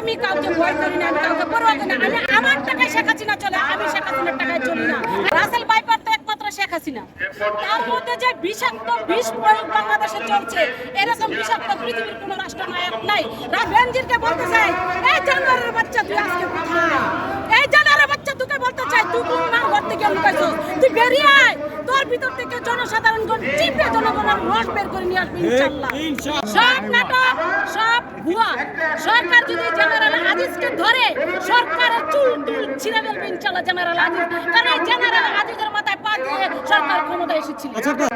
আমি কাউকে ভয় করি না আমি কাউকে পরোয়া করি না। আমি আমার টাকায় শেখ হাসিনা চলে আমি শেখ হাসিনার টাকায় চলি না। রাসেল বাইপার তো একমাত্র শেখ হাসিনা। তার মধ্যে যে বিষাক্ত বিষ প্রয়োগ বাংলাদেশে চলছে এরকম বিষাক্ত পৃথিবীর কোনো রাষ্ট্রনায়ক নাই। বেনজিরকে বলতে চাই এই জানোয়ারের বাচ্চা তুই আজকে কোথায়? এই জানোয়ারের বাচ্চা তোকে বলতে চাই তুই কোন মা ঘর থেকে লুকাইছস? তুই বেরিয়ে আয়। তোর ভিতর থেকে জনসাধারণ চিপে জনগণের রস বের করে নিয়ে আসবে ইনশাল্লাহ সব নাটক সরকার যদি জেনারেল আজিজকে ধরে সরকারের চুল টুল ছিঁড়ে ফেলবে ইনশাল্লাহ জেনারেল আজিজ। কারণ এই জেনারেল আজিজের মাথায় পা দিয়ে সরকার ক্ষমতা এসেছিল।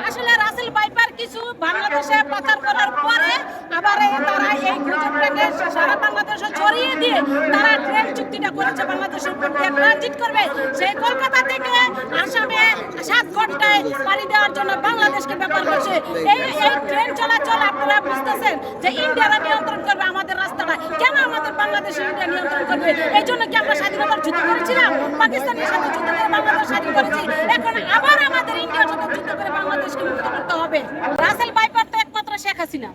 আসলে রাসেল বাইপার কিছু বাংলাদেশে পাচার করার পরে আবার তারা এই গুজবটাকে সারা বাংলাদেশে ছড়িয়ে দিয়ে তারা ট্রেন চুক্তিটা করেছে বাংলাদেশের উপর ট্রানজিট করবে। সেই কলকাতা থেকে আসামে সাত ঘন্টায় পাড়ি দেওয়ার জন্য বাংলাদেশকে ব্যাপার করছে এই এই ট্রেন চলাচল আপনারা বুঝতেছেন যে ইন্ডিয়ারা নিয়ন্ত্রণ করবে আমাদের কেন আমাদের বাংলাদেশ ইন্ডিয়া নিয়ন্ত্রণ করবে? এই জন্য কি আমরা স্বাধীনতার যুদ্ধ করেছিলাম? পাকিস্তানের সাথে যুদ্ধ করে বাংলাদেশ স্বাধীন করেছি। এখন আবার আমাদের ইন্ডিয়ার সাথে যুদ্ধ করে বাংলাদেশকে মুক্ত করতে হবে। রাসেল বাইপার তো একমাত্র শেখ হাসিনা।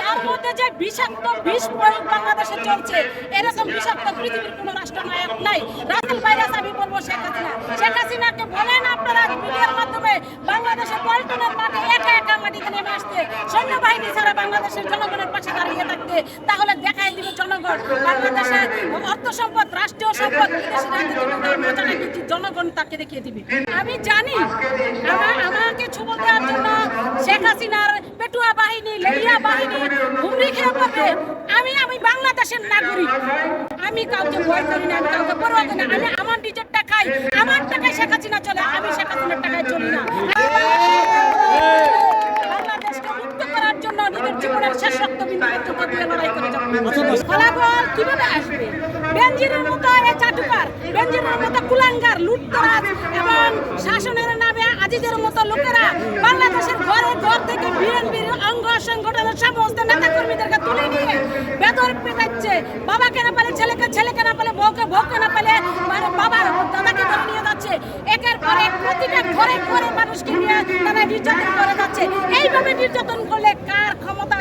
তার মধ্যে যে বিষাক্ত বিষ প্রয়োগ বাংলাদেশে চলছে, এরকম বিষাক্ত পৃথিবীর কোনো রাষ্ট্রনায়ক নাই। রাসেল ভাইরাস আমি বলব শেখ হাসিনা শেখ হাসিনাকে বলেন আপনারা মিডিয়ার মাধ্যমে বাংলাদেশের পল্টনের মাঠে একা একা মাটিতে নেমে আসতে। সৈন্যবাহিনী ছাড়া বাংলাদেশের জনগণের পাশে দাঁড়িয়ে থাকতে তাহলে দিবে জনগণ। অর্থ সম্পদ, রাষ্ট্রীয় সম্পদ জনগণ তাকে দেখিয়ে দিবে। আমি জানি আমাকে দেওয়ার জন্য শেখ হাসিনার পেটুয়া বাহিনী, লেলিয়া বাহিনী, হুমড়ি খেয়ে আমি আমি বাংলাদেশের নাগরিক। আমি কাউকে ভয় করি না, আমি কাউকে পরোয়া করি না। আমি আমার নিজের টাকায় আমার টাকায় শেখ হাসিনা চলে, আমি শেখ হাসিনার টাকায় চলি না বাংলাদেশকে মুক্ত নিজের জীবনের শেষ রক্তবিন্দু পর্যন্ত দিয়ে লড়াই করে যাব ফলাফল কীভাবে আসবে? বেনজিরের মতো এই চাটুকার বেনজিরের মতো কুলাঙ্গার লুটতরাজ এবং শাসনের নামে আজিজের মতো লোকেরা বাংলাদেশের ঘরে ঘর থেকে বিএনপির অঙ্গ সংগঠনের সমস্ত নেতা কর্মীদেরকে তুলে নিয়ে বেদর পেটাচ্ছে বাবাকে না পালে ছেলেকে ছেলেকে না পালে বউকে বউকে না পালে মানে বাবার দাদাকে ধরে নিয়ে যাচ্ছে। একের পর এক প্রতিটা ঘরে ঘরে মানুষকে নিয়ে তারা নির্যাতন করে যাচ্ছে। নির্যাতন করলে কার ক্ষমতা